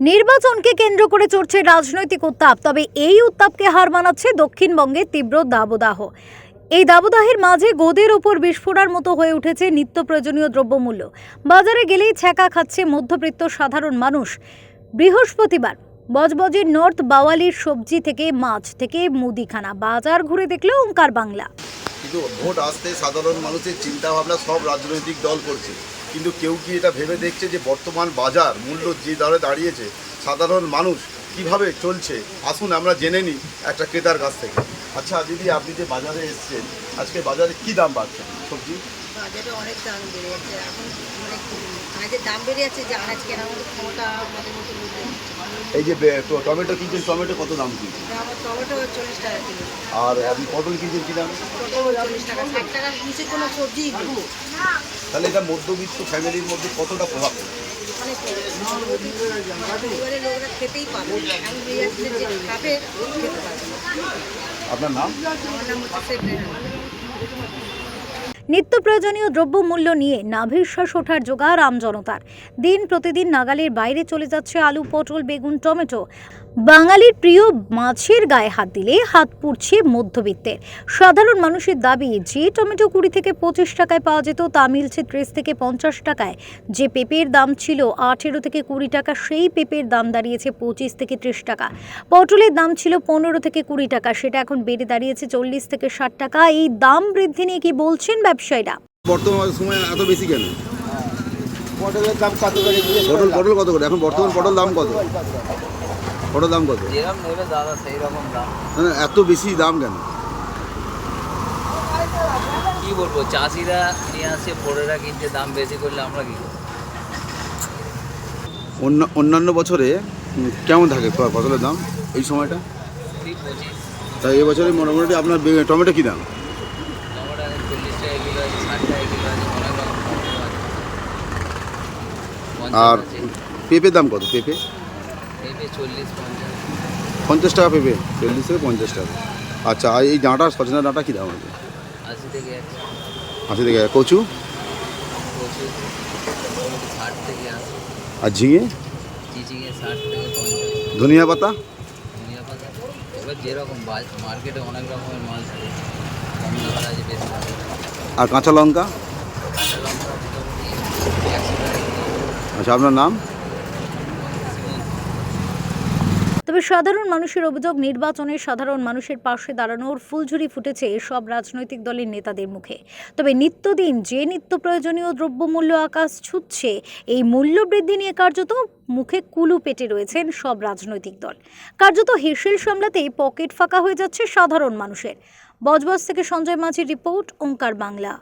নির্বাচনকে কেন্দ্র করে চড়ছে রাজনৈতিক উত্তাপ, তবে এই উত্তাপকে হার মানাচ্ছে দক্ষিণবঙ্গে তীব্র দাবদাহ। এই দাবদাহের মাঝে গোদের ওপর বিস্ফোরার মতো হয়ে উঠেছে নিত্য প্রয়োজনীয় দ্রব্যমূল্য। বাজারে গেলেই ছ্যাঁকা খাচ্ছে মধ্যবিত্ত সাধারণ মানুষ। বৃহস্পতিবার বজবজের নর্থ বাওয়ালির সবজি থেকে মাছ থেকে মুদিখানা, বাজার ঘুরে দেখল ওঙ্কার বাংলা। কিন্তু ভোট আসতে সাধারণ মানুষের চিন্তা ভাবনা সব রাজনৈতিক দল করছে। কিন্তু কেউ কি এটা ভেবে দেখছে যে বর্তমান বাজার মূল্য যে দরে দাঁড়িয়েছে, সাধারণ মানুষ কীভাবে চলছে? আসুন আমরা জেনে নিই একটা ক্রেতার কাছ থেকে। আচ্ছা দিদি, আপনি যে বাজারে এসছেন, আজকে বাজারে কি দাম বাড়ছে? সবজি? বাজারে অনেক দাম বেড়ে যাচ্ছে। এখন অনেক আগে দাম বেড়ে যাচ্ছে, যে আনাজ মতো ক্ষমতা আমাদের মতো এই যে টমেটো কিনছেন টমেটো কত দাম কিনছেন আর আপনি পটল কিনছেন কি দাম তাহলে এটা মধ্যবিত্ত ফ্যামিলির মধ্যে কতটা প্রভাব পড়ছে? অনেক পরিবারের লোকরা খেতেই পাবে না। এমন হয়ে যাচ্ছে যে খাবে খেতে পারবে না। আপনার নাম নিত্য প্রয়োজনীয় দ্রব্য মূল্য নিয়ে নাভিশ্বাস ওঠার জোগাড় আমজনতার দিন প্রতিদিন নাগালের বাইরে চলে যাচ্ছে আলু, পটল, বেগুন, টমেটো। বাঙালির প্রিয় মাছের গায়ে হাত দিলে হাত পুড়ছে মধ্যবিত্তের সাধারণ মানুষের দাবি যে টমেটো কুড়ি থেকে পঁচিশ টাকায় পাওয়া যেত তা মিলছে ত্রিশ থেকে পঞ্চাশ টাকায়। যে পেঁপের দাম ছিল আঠেরো থেকে কুড়ি টাকা সেই পেঁপের দাম দাঁড়িয়েছে পঁচিশ থেকে ত্রিশ টাকা। পটলের দাম ছিল পনেরো থেকে কুড়ি টাকা সেটা এখন বেড়ে দাঁড়িয়েছে চল্লিশ থেকে ষাট টাকা। এই দাম বৃদ্ধি নিয়ে কি বলছেন ব্যবসায়ীরা? বর্তমান সময় এত বেশি কেন? পটলের দাম কত পটল পটল কত করে? এখন বর্তমান পটল দাম কত? পটল দাম কত? যেরকম নেবে দাদা সেই রকম দাম। না, এত বেশি দাম কেন? কি বলব চাষিরা নিয়ে আসে পরেরা কিনছে দাম বেশি করলে আমরা কি করব? অন্য অন্যান্য বছরে কেমন থাকে? ফসলের দাম এই সময়টা? তাই এবছরে মোটামুটি আপনার টমেটো কী দাম? আর পেঁপের দাম কত? পেঁপে? পঞ্চাশ। টাকা পেঁপে চল্লিশ থেকে পঞ্চাশ টাকা। আচ্ছা আর এই ডাঁটা সজনা ডাঁটা কী দাম আছে? আশি থেকে কচু? আর ঝিঙে? ধনিয়া পাতা। আর কাঁচা লঙ্কা? আচ্ছা আপনার নাম? তবে সাধারণ মানুষের অভিযোগ, নির্বাচনে সাধারণ মানুষের পাশে দাঁড়ানোর ফুলঝুরি ফুটেছে সব রাজনৈতিক দলের নেতাদের মুখে। তবে নিত্যদিন যে নিত্য প্রয়োজনীয় দ্রব্যমূল্য আকাশ ছুটছে এই মূল্য বৃদ্ধি নিয়ে কার্যত মুখে কুলু পেটে রয়েছেন সব রাজনৈতিক দল। কার্যত হেসেল সামলাতেই পকেট ফাঁকা হয়ে যাচ্ছে সাধারণ মানুষের। বজবজ থেকে সঞ্জয় মাঝির রিপোর্ট, ওঙ্কার বাংলা।